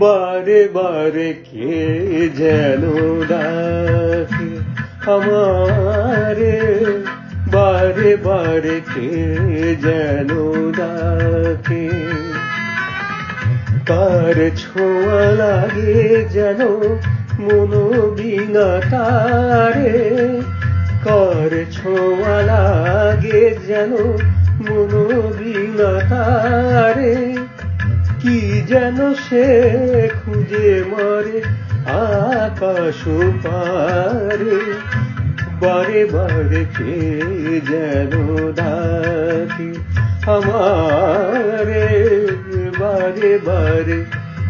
বারে বারে কে যেন ডাকে? আমারে বারে বারে কে যেন ডাকে? কার ছোঁয়া লাগে যেন মনো বিনা তারে? কার ছোঁয়া লাগে যেন মনো বিনা তারে? কি যেন সে খুঁজে মরে, আকাশ পারে বারে বারে কে যেন ডাকে আমারে, বারে বারে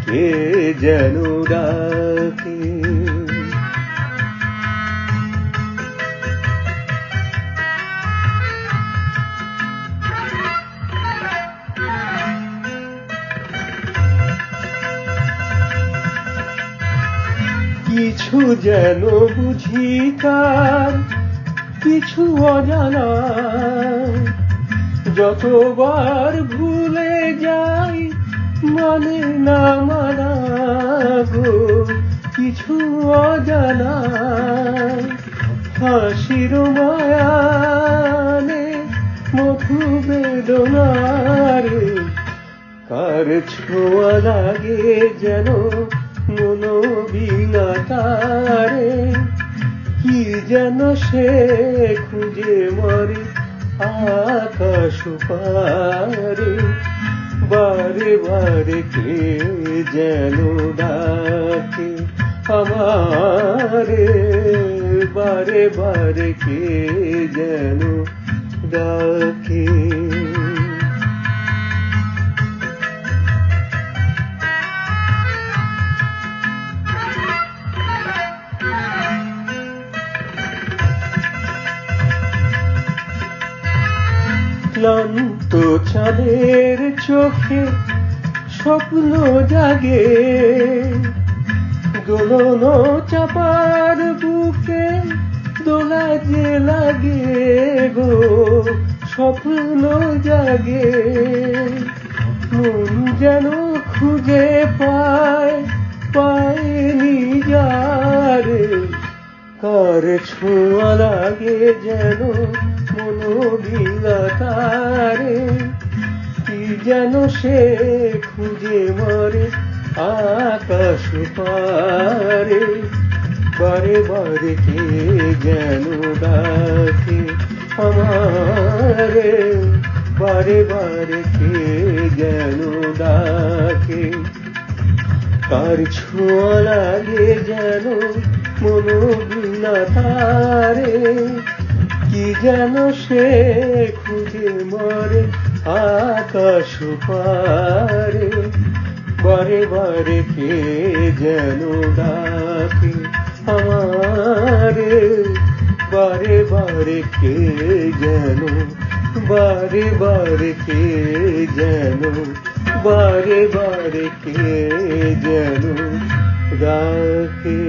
কে যেন ডাকে। কিছু যেন বুঝি তার কিছু অজানা। যতবার ভুলে যাই মানে না মানা গো, কিছু অজানা। হাসির মায়ানে মধু বেদনারে, কার ছোঁয়া লাগে যেন যেন সে খুঁজে মরে আকাশ পারে। বারে বারে কে যেন ডাকে আমারে। বারে বারে কে যেন ডাকে। ক্লান্ত চাঁদের চোখে স্বপ্ন জাগে। দোলন চাপার বুকে দোলা যে লাগে গো, স্বপ্ন জাগে। মন যেন খুঁজে পায় পায়নি যারে কার ছোঁয়া লাগে যেন মনোবিলাতারে কি যেন সে খুঁজে মরে আকাশ পারে। বারে বারে কে যেন ডাকে আমারে। বারে বারে কে যেন ডাকে। তার ছোঁয়া লাগে যেন মনোবিনা তারে। কি যেন সে খুঁজে মরে আকাশ পারে, বারে বারে কে যেন ডাকে আমারে, বারে বারে কে যেন, বারে বারে কে যেন, বারে বারে কে যেন ডাকে।